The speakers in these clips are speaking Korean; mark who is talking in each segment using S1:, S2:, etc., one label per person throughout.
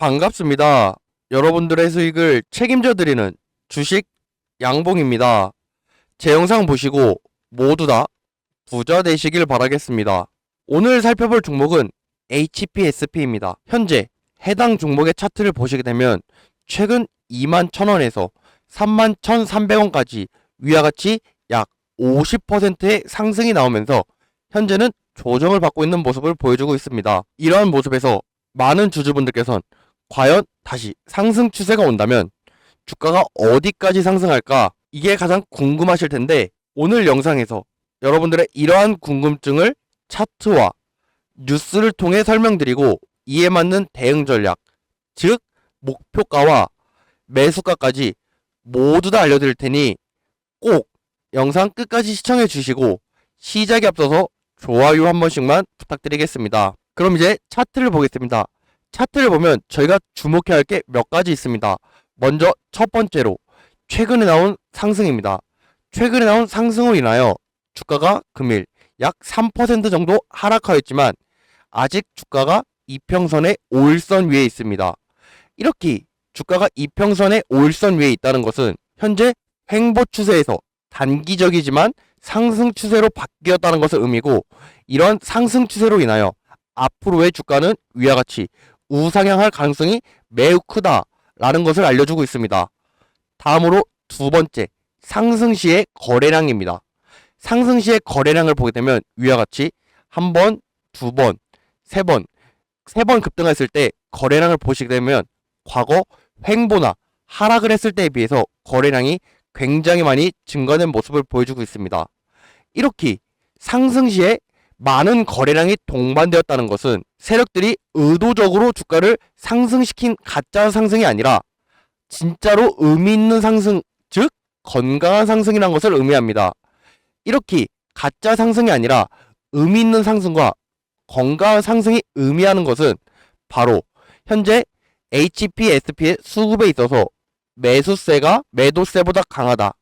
S1: 반갑습니다. 여러분들의 수익을 책임져 드리는 주식 양봉입니다. 제 영상 보시고 모두 다 부자 되시길 바라겠습니다. 오늘 살펴볼 종목은 HPSP입니다. 현재 해당 종목의 차트를 보시게 되면 최근 2만 1000원에서 3만 1300원까지 위와 같이 약 50%의 상승이 나오면서 현재는 조정을 받고 있는 모습을 보여주고 있습니다. 이러한 모습에서 많은 주주분들께서는 과연 다시 상승 추세가 온다면 주가가 어디까지 상승할까? 이게 가장 궁금하실 텐데 오늘 영상에서 여러분들의 이러한 궁금증을 차트와 뉴스를 통해 설명드리고 이에 맞는 대응 전략, 즉 목표가와 매수가까지 모두 다 알려드릴 테니 꼭 영상 끝까지 시청해 주시고 시작에 앞서서 좋아요 한 번씩만 부탁드리겠습니다. 그럼 이제 차트를 보겠습니다. 차트를 보면 저희가 주목해야 할 게 몇 가지 있습니다. 먼저 첫 번째로 최근에 나온 상승입니다. 최근에 나온 상승으로 인하여 주가가 금일 약 3% 정도 하락하였지만 아직 주가가 이평선의 5일선 위에 있습니다. 이렇게 주가가 이평선의 5일선 위에 있다는 것은 현재 횡보 추세에서 단기적이지만 상승 추세로 바뀌었다는 것을 의미고 이런 상승 추세로 인하여 앞으로의 주가는 위와 같이 우상향할 가능성이 매우 크다라는 것을 알려주고 있습니다. 다음으로 두 번째, 상승 시의 거래량입니다. 상승 시의 거래량을 보게 되면 위와 같이 한 번, 두 번, 세 번, 세 번 급등했을 때 거래량을 보시게 되면 과거 횡보나 하락을 했을 때에 비해서 거래량이 굉장히 많이 증가된 모습을 보여주고 있습니다. 이렇게 상승 시에 많은 거래량이 동반되었다는 것은 세력들이 의도적으로 주가를 상승시킨 가짜 상승이 아니라 진짜로 의미 있는 상승, 즉 건강한 상승이라는 것을 의미합니다. 이렇게 가짜 상승이 아니라 의미 있는 상승과 건강한 상승이 의미하는 것은 바로 현재 HPSP의 수급에 있어서 매수세가 매도세보다 강하다.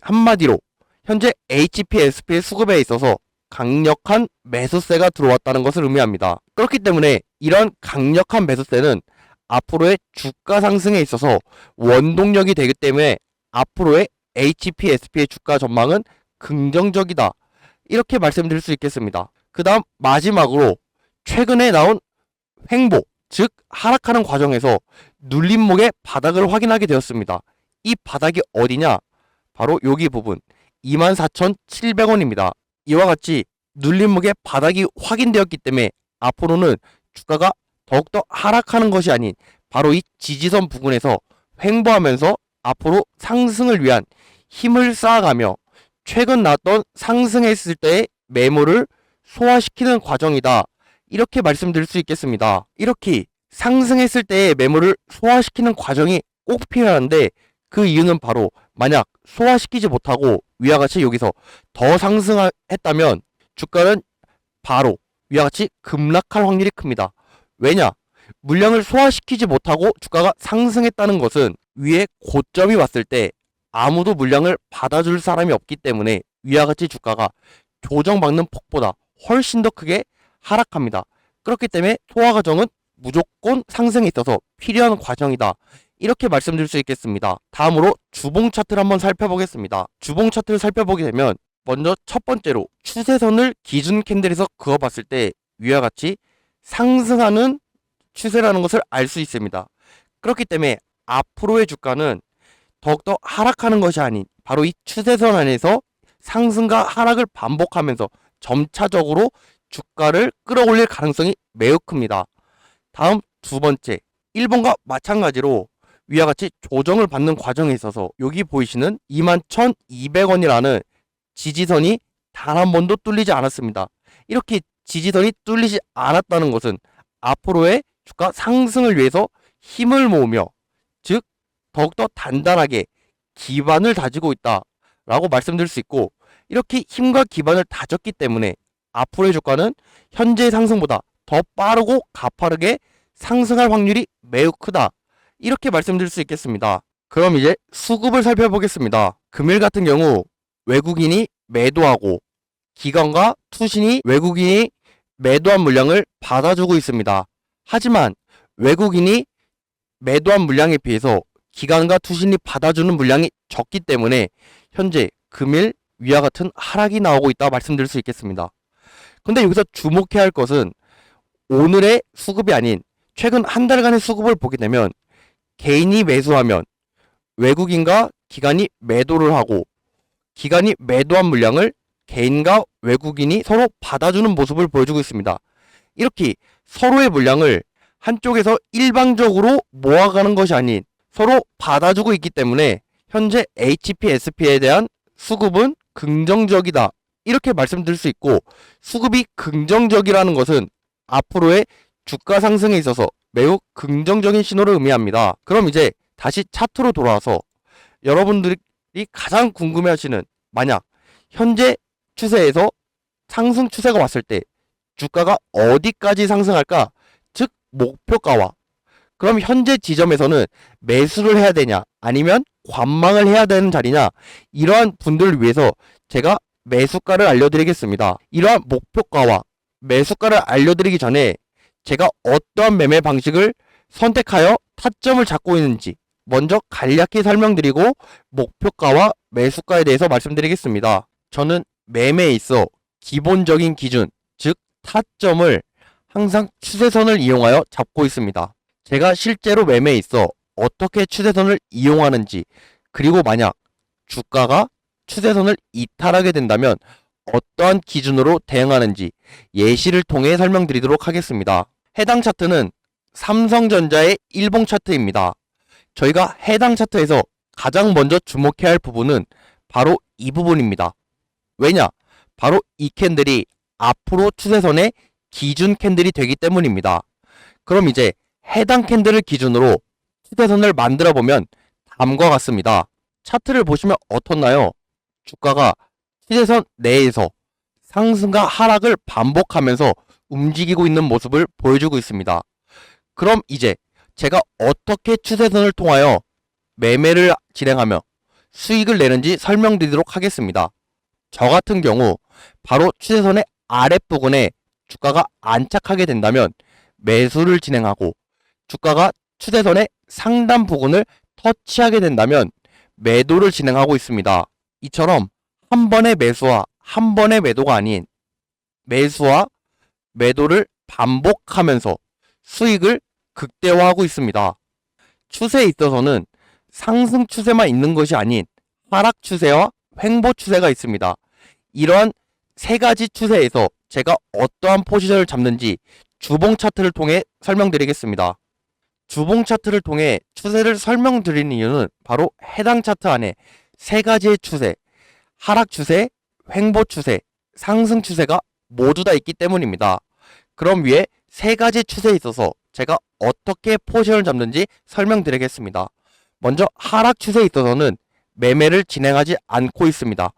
S1: 한마디로 현재 HPSP의 수급에 있어서 강력한 매수세가 들어왔다는 것을 의미합니다. 그렇기 때문에 이런 강력한 매수세는 앞으로의 주가 상승에 있어서 원동력이 되기 때문에 앞으로의 HPSP의 주가 전망은 긍정적이다. 이렇게 말씀드릴 수 있겠습니다. 그 다음 마지막으로 최근에 나온 횡보, 즉 하락하는 과정에서 눌림목의 바닥을 확인하게 되었습니다. 이 바닥이 어디냐? 바로 여기 부분 24,700원입니다. 이와 같이 눌림목의 바닥이 확인되었기 때문에 앞으로는 주가가 더욱더 하락하는 것이 아닌 바로 이 지지선 부근에서 횡보하면서 앞으로 상승을 위한 힘을 쌓아가며 최근 나왔던 상승했을 때의 매물을 소화시키는 과정이다. 이렇게 말씀드릴 수 있겠습니다. 이렇게 상승했을 때의 매물을 소화시키는 과정이 꼭 필요한데 그 이유는 바로 만약 소화시키지 못하고 위와 같이 여기서 더 상승했다면 주가는 바로 위와 같이 급락할 확률이 큽니다. 왜냐? 물량을 소화시키지 못하고 주가가 상승했다는 것은 위에 고점이 왔을 때 아무도 물량을 받아줄 사람이 없기 때문에 위와 같이 주가가 조정받는 폭보다 훨씬 더 크게 하락합니다. 그렇기 때문에 소화 과정은 무조건 상승에 있어서 필요한 과정이다. 이렇게 말씀드릴 수 있겠습니다. 다음으로 주봉 차트를 한번 살펴보겠습니다. 주봉 차트를 살펴보게 되면 먼저 첫 번째로 추세선을 기준 캔들에서 그어봤을 때 위와 같이 상승하는 추세라는 것을 알 수 있습니다. 그렇기 때문에 앞으로의 주가는 더욱더 하락하는 것이 아닌 바로 이 추세선 안에서 상승과 하락을 반복하면서 점차적으로 주가를 끌어올릴 가능성이 매우 큽니다. 다음 두 번째, 1번과 마찬가지로 위와 같이 조정을 받는 과정에 있어서 여기 보이시는 21,200원이라는 지지선이 단 한 번도 뚫리지 않았습니다. 이렇게 지지선이 뚫리지 않았다는 것은 앞으로의 주가 상승을 위해서 힘을 모으며 즉 더욱더 단단하게 기반을 다지고 있다라고 말씀드릴 수 있고 이렇게 힘과 기반을 다졌기 때문에 앞으로의 주가는 현재의 상승보다 더 빠르고 가파르게 상승할 확률이 매우 크다. 이렇게 말씀드릴 수 있겠습니다. 그럼 이제 수급을 살펴보겠습니다. 금일 같은 경우 외국인이 매도하고 기관과 투신이 외국인이 매도한 물량을 받아주고 있습니다. 하지만 외국인이 매도한 물량에 비해서 기관과 투신이 받아주는 물량이 적기 때문에 현재 금일 위와 같은 하락이 나오고 있다 말씀드릴 수 있겠습니다. 근데 여기서 주목해야 할 것은 오늘의 수급이 아닌 최근 한 달간의 수급을 보게 되면 개인이 매수하면 외국인과 기관이 매도를 하고 기관이 매도한 물량을 개인과 외국인이 서로 받아주는 모습을 보여주고 있습니다. 이렇게 서로의 물량을 한쪽에서 일방적으로 모아가는 것이 아닌 서로 받아주고 있기 때문에 현재 HPSP에 대한 수급은 긍정적이다. 이렇게 말씀드릴 수 있고 수급이 긍정적이라는 것은 앞으로의 주가 상승에 있어서 매우 긍정적인 신호를 의미합니다. 그럼 이제 다시 차트로 돌아와서 여러분들이 가장 궁금해하시는 만약 현재 추세에서 상승 추세가 왔을 때 주가가 어디까지 상승할까? 즉 목표가와 그럼 현재 지점에서는 매수를 해야 되냐 아니면 관망을 해야 되는 자리냐 이러한 분들을 위해서 제가 매수가를 알려드리겠습니다. 이러한 목표가와 매수가를 알려드리기 전에 제가 어떠한 매매 방식을 선택하여 타점을 잡고 있는지 먼저 간략히 설명드리고 목표가와 매수가에 대해서 말씀드리겠습니다. 저는 매매에 있어 기본적인 기준, 즉 타점을 항상 추세선을 이용하여 잡고 있습니다. 제가 실제로 매매에 있어 어떻게 추세선을 이용하는지 그리고 만약 주가가 추세선을 이탈하게 된다면 어떠한 기준으로 대응하는지 예시를 통해 설명드리도록 하겠습니다. 해당 차트는 삼성전자의 일봉 차트입니다. 저희가 해당 차트에서 가장 먼저 주목해야 할 부분은 바로 이 부분입니다. 왜냐? 바로 이 캔들이 앞으로 추세선의 기준 캔들이 되기 때문입니다. 그럼 이제 해당 캔들을 기준으로 추세선을 만들어 보면 다음과 같습니다. 차트를 보시면 어떻나요? 주가가 추세선 내에서 상승과 하락을 반복하면서 움직이고 있는 모습을 보여주고 있습니다. 그럼 이제 제가 어떻게 추세선을 통하여 매매를 진행하며 수익을 내는지 설명드리도록 하겠습니다. 저 같은 경우 바로 추세선의 아랫부분에 주가가 안착하게 된다면 매수를 진행하고 주가가 추세선의 상단 부분을 터치하게 된다면 매도를 진행하고 있습니다. 이처럼 한 번의 매수와 한 번의 매도가 아닌 매수와 매도를 반복하면서 수익을 극대화하고 있습니다. 추세에 있어서는 상승 추세만 있는 것이 아닌 하락 추세와 횡보 추세가 있습니다. 이러한 세 가지 추세에서 제가 어떠한 포지션을 잡는지 주봉 차트를 통해 설명드리겠습니다. 주봉 차트를 통해 추세를 설명드리는 이유는 바로 해당 차트 안에 세 가지의 추세, 하락 추세, 횡보 추세, 상승 추세가 모두 다 있기 때문입니다. 그럼 위에 세 가지 추세에 있어서 제가 어떻게 포지션을 잡는지 설명드리겠습니다. 먼저 하락 추세에 있어서는 매매를 진행하지 않고 있습니다.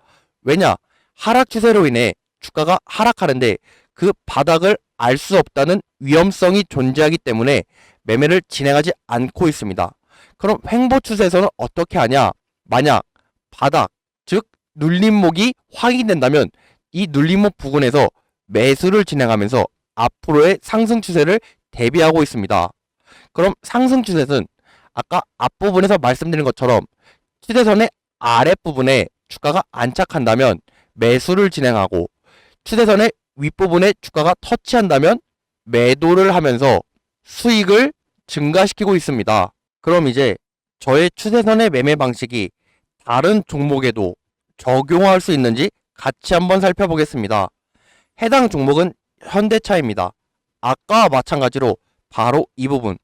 S1: 왜냐? 하락 추세로 인해 주가가 하락하는데 그 바닥을 알 수 없다는 위험성이 존재하기 때문에 매매를 진행하지 않고 있습니다. 그럼 횡보 추세에서는 어떻게 하냐? 만약 바닥, 즉 눌림목이 확인된다면 이 눌림목 부근에서 매수를 진행하면서 앞으로의 상승 추세를 대비하고 있습니다. 그럼 상승 추세는 아까 앞부분에서 말씀드린 것처럼 추세선의 아랫부분에 주가가 안착한다면 매수를 진행하고 추세선의 윗부분에 주가가 터치한다면 매도를 하면서 수익을 증가시키고 있습니다. 그럼 이제 저의 추세선의 매매 방식이 다른 종목에도 적용할 수 있는지 같이 한번 살펴보겠습니다. 해당 종목은 현대차입니다. 아까와 마찬가지로 바로 이 부분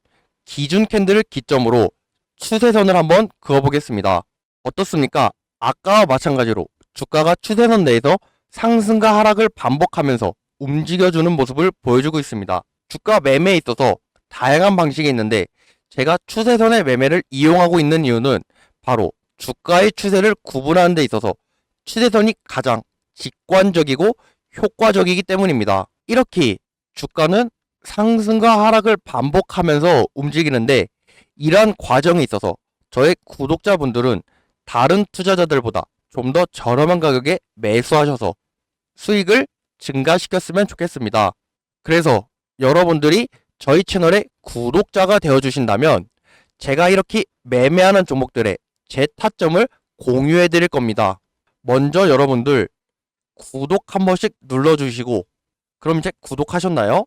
S1: 기준 캔들을 기점으로 추세선을 한번 그어보겠습니다. 어떻습니까? 아까와 마찬가지로 주가가 추세선 내에서 상승과 하락을 반복하면서 움직여주는 모습을 보여주고 있습니다. 주가 매매에 있어서 다양한 방식이 있는데 제가 추세선의 매매를 이용하고 있는 이유는 바로 주가의 추세를 구분하는 데 있어서 추세선이 가장 직관적이고 효과적이기 때문입니다. 이렇게 주가는 상승과 하락을 반복하면서 움직이는데 이러한 과정에 있어서 저의 구독자분들은 다른 투자자들보다 좀 더 저렴한 가격에 매수하셔서 수익을 증가시켰으면 좋겠습니다. 그래서 여러분들이 저희 채널의 구독자가 되어 주신다면 제가 이렇게 매매하는 종목들의 제 타점을 공유해 드릴 겁니다. 먼저 여러분들 구독 한 번씩 눌러주시고 그럼 이제 구독하셨나요?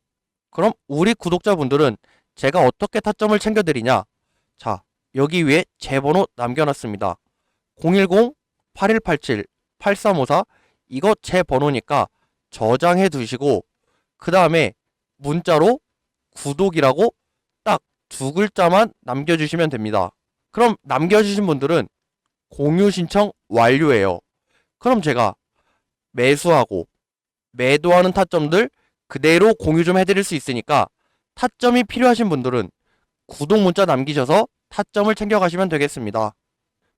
S1: 그럼 우리 구독자분들은 제가 어떻게 타점을 챙겨드리냐? 자, 여기 위에 제 번호 남겨놨습니다. 010-8187-8354 이거 제 번호니까 저장해 두시고 그 다음에 문자로 구독이라고 딱 두 글자만 남겨주시면 됩니다. 그럼 남겨주신 분들은 공유 신청 완료예요. 그럼 제가 매수하고 매도하는 타점들 그대로 공유 좀 해드릴 수 있으니까 타점이 필요하신 분들은 구독 문자 남기셔서 타점을 챙겨가시면 되겠습니다.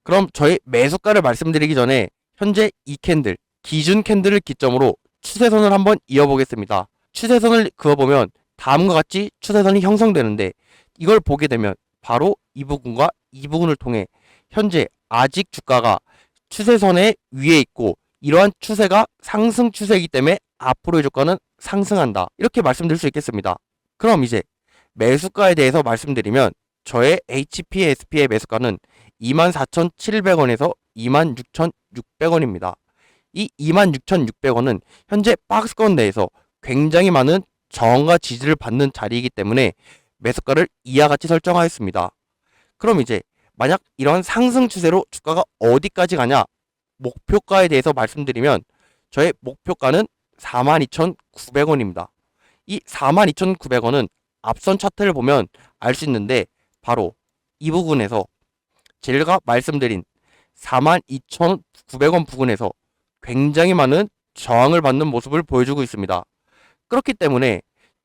S1: 그럼 저희 매수가를 말씀드리기 전에 현재 이 캔들 기준 캔들을 기점으로 추세선을 한번 이어보겠습니다. 추세선을 그어보면 다음과 같이 추세선이 형성되는데 이걸 보게 되면 바로 이 부분과 이 부분을 통해 현재 아직 주가가 추세선의 위에 있고 이러한 추세가 상승 추세이기 때문에 앞으로의 주가는 상승한다. 이렇게 말씀드릴 수 있겠습니다. 그럼 이제 매수가에 대해서 말씀드리면 저의 HPSP의 매수가는 24,700원에서 26,600원입니다. 이 26,600원은 현재 박스권 내에서 굉장히 많은 저항과 지지를 받는 자리이기 때문에 매수가를 이와 같이 설정하였습니다. 그럼 이제 만약 이런 상승 추세로 주가가 어디까지 가냐 목표가에 대해서 말씀드리면 저의 목표가는 42,900원입니다. 이 42,900원은 앞선 차트를 보면 알 수 있는데 바로 이 부분에서 제가 말씀드린 42,900원 부근에서 굉장히 많은 저항을 받는 모습을 보여주고 있습니다. 그렇기 때문에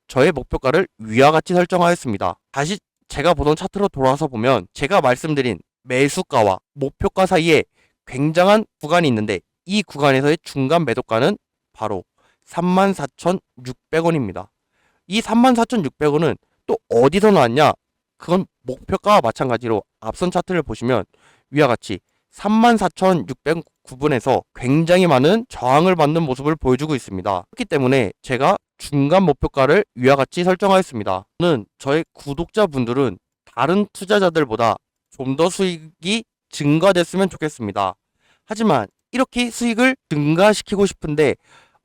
S1: 저의 목표가를 위와 같이 설정하였습니다. 다시 제가 보던 차트로 돌아와서 보면 제가 말씀드린 매수가와 목표가 사이에 굉장한 구간이 있는데 이 구간에서의 중간 매도가는 바로 34,600원입니다. 이 34,600원은 또 어디서 나왔냐? 그건 목표가와 마찬가지로 앞선 차트를 보시면 위와 같이 34,609분에서 굉장히 많은 저항을 받는 모습을 보여주고 있습니다. 그렇기 때문에 제가 중간 목표가를 위와 같이 설정하였습니다. 저는 저의 구독자분들은 다른 투자자들보다 좀 더 수익이 증가됐으면 좋겠습니다. 하지만 이렇게 수익을 증가시키고 싶은데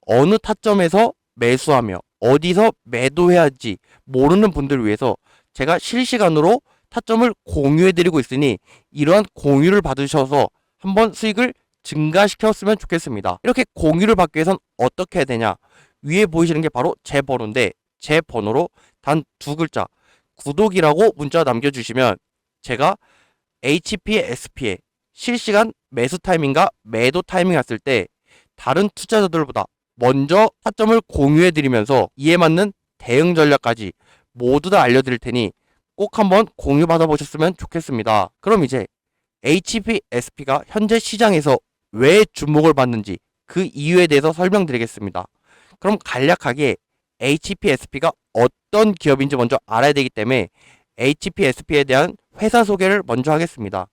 S1: 어느 타점에서 매수하며 어디서 매도해야지 모르는 분들을 위해서 제가 실시간으로 타점을 공유해드리고 있으니 이러한 공유를 받으셔서 한번 수익을 증가시켰으면 좋겠습니다. 이렇게 공유를 받기 위해선 어떻게 해야 되냐? 위에 보이시는 게 바로 제 번호인데 제 번호로 단 두 글자 구독이라고 문자 남겨주시면 제가 HPSP에 실시간 매수 타이밍과 매도 타이밍 왔을 때 다른 투자자들보다 먼저 타점을 공유해드리면서 이에 맞는 대응 전략까지 모두 다 알려드릴 테니 꼭 한번 공유 받아보셨으면 좋겠습니다. 그럼 이제 HPSP가 현재 시장에서 왜 주목을 받는지 그 이유에 대해서 설명드리겠습니다. 그럼 간략하게 HPSP가 어떤 기업인지 먼저 알아야 되기 때문에 HPSP에 대한 회사 소개를 먼저 하겠습니다.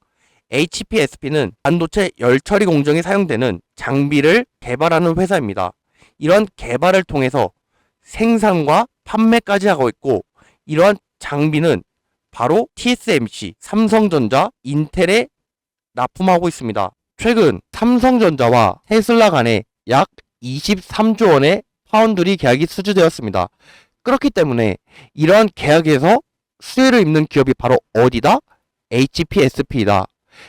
S1: HPSP는 반도체 열처리 공정에 사용되는 장비를 개발하는 회사입니다. 이러한 개발을 통해서 생산과 판매까지 하고 있고 이러한 장비는 바로 TSMC, 삼성전자, 인텔에 납품하고 있습니다. 최근 삼성전자와 테슬라 간에 약 23조 원의 파운드리 계약이 수주되었습니다. 그렇기 때문에 이러한 계약에서 수혜를 입는 기업이 바로 어디다? HPSP이다.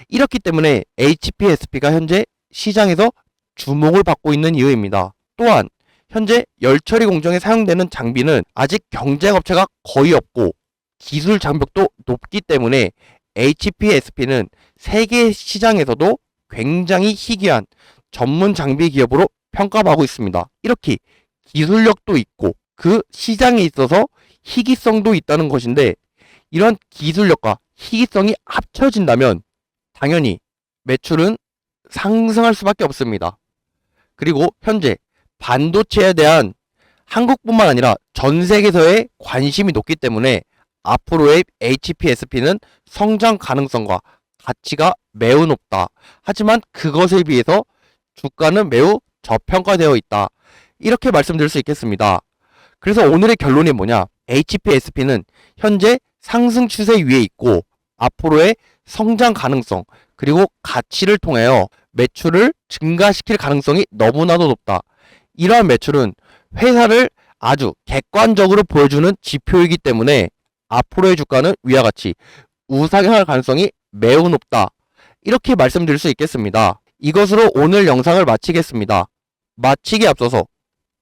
S1: 이렇기 때문에 HPSP가 현재 시장에서 주목을 받고 있는 이유입니다. 또한 현재 열처리 공정에 사용되는 장비는 아직 경쟁 업체가 거의 없고 기술 장벽도 높기 때문에 HPSP는 세계 시장에서도 굉장히 희귀한 전문 장비 기업으로 평가받고 있습니다. 이렇게 기술력도 있고 그 시장에 있어서 희귀성도 있다는 것인데 이런 기술력과 희귀성이 합쳐진다면 당연히 매출은 상승할 수밖에 없습니다. 그리고 현재 반도체에 대한 한국뿐만 아니라 전 세계에서의 관심이 높기 때문에 앞으로의 HPSP는 성장 가능성과 가치가 매우 높다. 하지만 그것에 비해서 주가는 매우 저평가되어 있다. 이렇게 말씀드릴 수 있겠습니다. 그래서 오늘의 결론이 뭐냐? HPSP는 현재 상승 추세 위에 있고 앞으로의 성장 가능성 그리고 가치를 통하여 매출을 증가시킬 가능성이 너무나도 높다. 이러한 매출은 회사를 아주 객관적으로 보여주는 지표이기 때문에 앞으로의 주가는 위와 같이 우상향할 가능성이 매우 높다. 이렇게 말씀드릴 수 있겠습니다. 이것으로 오늘 영상을 마치겠습니다. 마치기 앞서서